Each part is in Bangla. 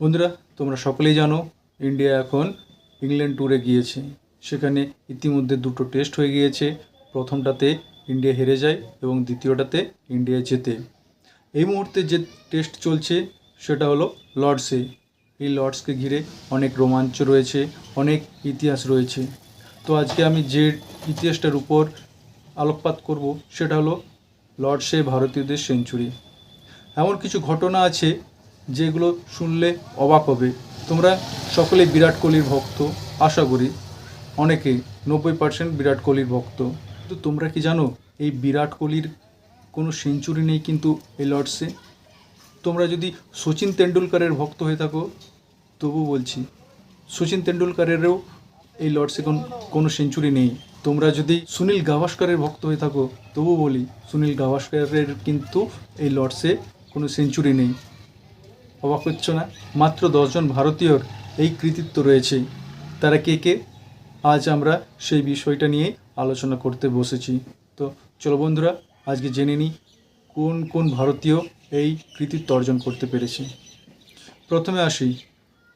বন্ধুরা, তোমরা সকলেই জানো, ইন্ডিয়া এখন ইংল্যান্ড ট্যুরে গিয়েছে। সেখানে ইতিমধ্যে দুটো টেস্ট হয়ে গিয়েছে। প্রথমটাতে ইন্ডিয়া হেরে যায় এবং দ্বিতীয়টাতে ইন্ডিয়া জেতে। এই মুহূর্তে যে টেস্ট চলছে, সেটা হলো লর্ডসে। এই লর্ডসকে ঘিরে অনেক রোমাঞ্চ রয়েছে, অনেক ইতিহাস রয়েছে। তো আজকে আমি যে ইতিহাসটার উপর আলোকপাত করব, সেটা হলো লর্ডসে ভারতীয়দের সেঞ্চুরি এমন কিছু ঘটনা আছে যেগুলো শুনলে অবাক হবে। তোমরা সকলে বিরাট কোহলির ভক্ত, আশা করি। অনেকে নব্বই পার্সেন্ট বিরাট কোহলির ভক্ত। কিন্তু তোমরা কি জানো, এই বিরাট কোহলির কোনো সেঞ্চুরি নেই কিন্তু এই লর্ডসে? তোমরা যদি সচিন তেন্ডুলকারের ভক্ত হয়ে থাকো, তবু বলছি, সচিন তেন্ডুলকারেরও এই লর্ডসে কোন, কোনো সেঞ্চুরি নেই। তোমরা যদি সুনীল গাভাস্করের ভক্ত হয়ে থাকো, তবু বলি, সুনীল গাভাস্করের কিন্তু এই লর্ডসে কোনো সেঞ্চুরি নেই। অবাক হচ্ছ না? মাত্র দশজন ভারতীয়র এই কৃতিত্ব রয়েছে। তারা কে কে? আজ আমরা সেই বিষয়টা নিয়ে আলোচনা করতে বসেছি। তো চলো বন্ধুরা, আজকে জেনে নিই কোন কোন ভারতীয় এই কৃতিত্ব অর্জন করতে পেরেছে। প্রথমে আসি,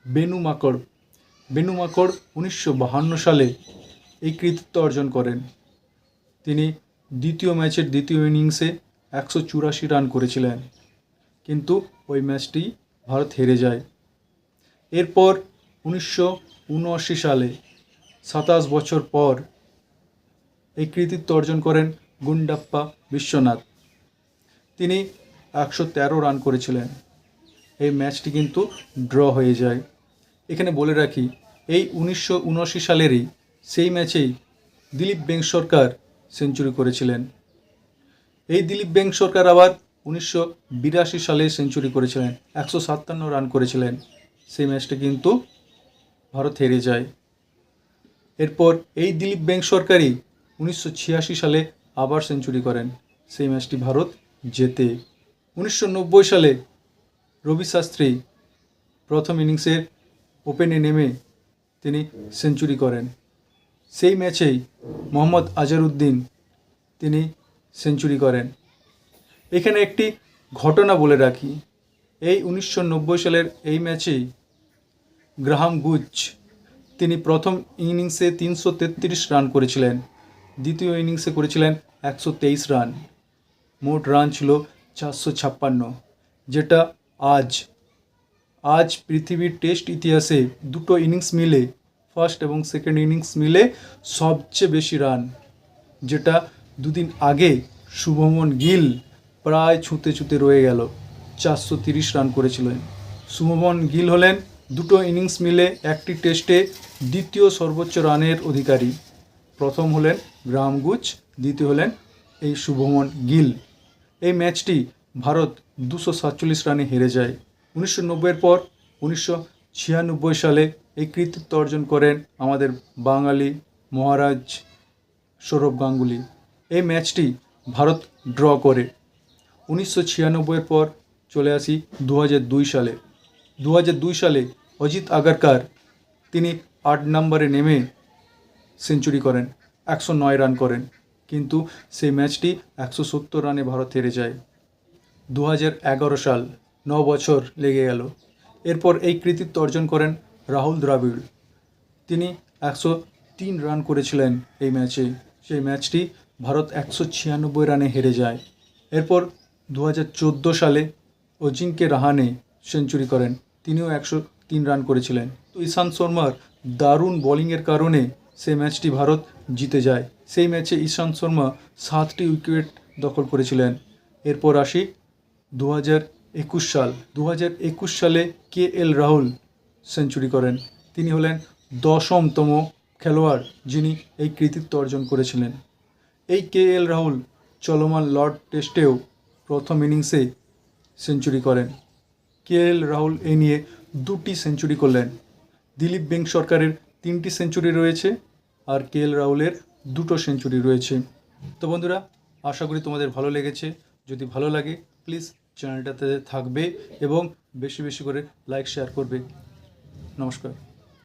বেনু মাকড়। বেনু মাকড় উনিশশো সালে এই কৃতিত্ব অর্জন করেন। তিনি দ্বিতীয় ম্যাচের দ্বিতীয় ইনিংসে একশো চুরাশি রান করেছিলেন। কিন্তু ওই ম্যাচটি ভারত হেরে যায়। এরপর উনিশশো উনআশি সালে সাতাশ বছর পর এই কৃতিত্ব অর্জন করেন গুন্ডাপ্পা বিশ্বনাথ। তিনি একশো তেরো রান করেছিলেন। এই ম্যাচটি কিন্তু ড্র হয়ে যায়। এখানে বলে রাখি, এই উনিশশো উনআশি সালেরই সেই ম্যাচেই দিলীপ বেং সরকার সেঞ্চুরি করেছিলেন। এই দিলীপ বেং সরকার আবার উনিশশো বিরাশি সালে সেঞ্চুরি করেছিলেন, একশো সাতান্ন রান করেছিলেন। সেই ম্যাচটা কিন্তু ভারত হেরে যায়। এরপর এই দিলীপ বেং সরকারই উনিশশো ছিয়াশি সালে আবার সেঞ্চুরি করেন। সেই ম্যাচটি ভারত জেতে। উনিশশো নব্বই সালে রবি শাস্ত্রী প্রথম ইনিংসের ওপেনে নেমে তিনি সেঞ্চুরি করেন। সেই ম্যাচেই মোহাম্মদ আজহারউদ্দিন তিনি সেঞ্চুরি করেন। এখানে একটি ঘটনা বলে রাখি। এই উনিশশো নব্বই সালের এই ম্যাচেই গ্রাহাম গুজ তিনি প্রথম ইনিংসে তিনশো তেত্রিশ রান করেছিলেন, দ্বিতীয় ইনিংসে করেছিলেন একশো তেইশ রান। মোট রান ছিল চারশো ছাপ্পান্ন, যেটা আজ আজ পৃথিবীর টেস্ট ইতিহাসে দুটো ইনিংস মিলে, ফার্স্ট এবং সেকেন্ড ইনিংস মিলে সবচেয়ে বেশি রান, যেটা দুদিন আগে শুভমন গিল প্রায় ছুঁতে ছুঁতে রয়ে গেল। চারশো তিরিশ রান করেছিলেন। শুভমন গিল হলেন দুটো ইনিংস মিলে একটি টেস্টে দ্বিতীয় সর্বোচ্চ রানের অধিকারী। প্রথম হলেন গ্রাম গুচ দ্বিতীয় হলেন এই শুভমন গিল। এই ম্যাচটি ভারত দুশো সাতচল্লিশ রানে হেরে যায়। উনিশশো নব্বইয়ের পর উনিশশো ছিয়ানব্বই সালে এই কৃতিত্ব অর্জন করেন আমাদের বাঙালি মহারাজ সৌরভ গাঙ্গুলি। এই ম্যাচটি ভারত ড্র করে। উনিশশো ছিয়ানব্বইয়ের পর চলে আসি দু দুই সালে। দু দুই সালে অজিত আগারকার, তিনি আট নম্বরে নেমে সেঞ্চুরি করেন, একশো নয় রান করেন। কিন্তু সেই ম্যাচটি একশো সত্তর রানে ভারত হেরে যায়। দু এগারো সাল ন বছর লেগে গেল। এরপর এই কৃতিত্ব অর্জন করেন রাহুল দ্রাবিড়। তিনি একশো তিন রান করেছিলেন এই ম্যাচে। সেই ম্যাচটি ভারত একশো ছিয়ানব্বই রানে হেরে যায়। এরপর দু সালে অজিঙ্কে রাহানে সেঞ্চুরি করেন। তিনিও একশো তিন রান করেছিলেন। তো ঈশান্ত শর্মার দারুণ বোলিংয়ের কারণে সেই ম্যাচটি ভারত জিতে যায়। সেই ম্যাচে ঈশান্ত শর্মা সাতটি উইকেট দখল করেছিলেন। এরপর আসি দু একুশ সাল। দু একুশ সালে কে এল রাহুল সেঞ্চুরি করেন। তিনি হলেন দশমতম খেলোয়াড় যিনি এই কৃতিত্ব অর্জন করেছিলেন। এই কে এল রাহুল চলমান লর্ড টেস্টেও প্রথম ইনিংসে সেঞ্চুরি করেন। কে এল রাহুল এই নিয়ে দুটি সেঞ্চুরি করলেন। দিলীপ বেং সরকারের তিনটি সেঞ্চুরি রয়েছে আর কে এল রাহুলের দুটো সেঞ্চুরি রয়েছে। তো বন্ধুরা, আশা করি তোমাদের ভালো লেগেছে। যদি ভালো লাগে, প্লিজ চ্যানেলটাতে থাকবে এবং বেশি বেশি করে লাইক, শেয়ার করবে। নমস্কার।